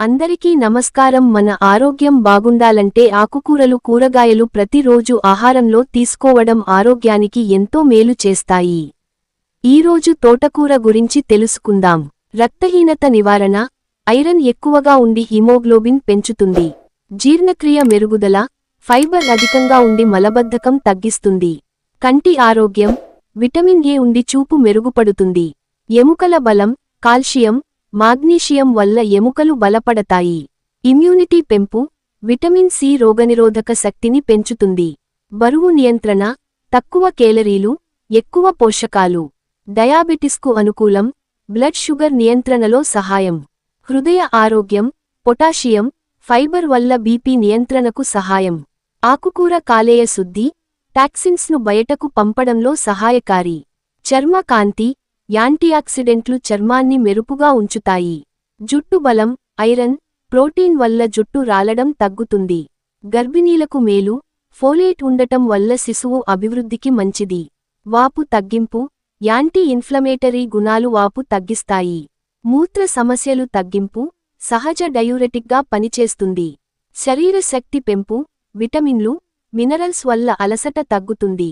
అందరికీ నమస్కారం. మన ఆరోగ్యం బాగుండాలంటే ఆకుకూరలు కూరగాయలు ప్రతిరోజు ఆహారంలో తీసుకోవడం ఆరోగ్యానికి ఎంతో మేలు చేస్తాయి. ఈరోజు తోటకూర గురించి తెలుసుకుందాం. రక్తహీనత నివారణ ఐరన్ ఎక్కువగా ఉండి హిమోగ్లోబిన్ పెంచుతుంది. జీర్ణక్రియ మెరుగుదల ఫైబర్ అధికంగా ఉండి మలబద్ధకం తగ్గిస్తుంది. కంటి ఆరోగ్యం విటమిన్ ఏ ఉండి చూపు మెరుగుపడుతుంది. ఎముకల బలం కాల్షియం మాగ్నీషియం వల్ల ఎముకలు బలపడతాయి. ఇమ్యూనిటీ పెంపు విటమిన్ సి రోగనిరోధక శక్తిని పెంచుతుంది. బరువు నియంత్రణ తక్కువ కేలరీలు ఎక్కువ పోషకాలు. డయాబెటిస్కు అనుకూలం బ్లడ్ షుగర్ నియంత్రణలో సహాయం. హృదయ ఆరోగ్యం పొటాషియం ఫైబర్ వల్ల బీపీ నియంత్రణకు సహాయం. ఆకుకూర కాలేయ శుద్ధి టాక్సిన్స్ను బయటకు పంపడంలో సహాయకారి. చర్మ కాంతి యాంటీఆక్సిడెంట్లు చర్మాన్ని మెరుపుగా ఉంచుతాయి. జుట్టు బలం ఐరన్ ప్రోటీన్ వల్ల జుట్టు రాలడం తగ్గుతుంది. గర్భిణీలకు మేలు ఫోలేట్ ఉండటం వల్ల శిశువు అభివృద్ధికి మంచిది. వాపు తగ్గింపు యాంటీ ఇన్ఫ్లమేటరీ గుణాలు వాపు తగ్గిస్తాయి. మూత్ర సమస్యలు తగ్గింపు సహజ డయూరెటిక్గా పనిచేస్తుంది. శరీర శక్తి పెంపు విటమిన్లు మినరల్స్ వల్ల అలసట తగ్గుతుంది.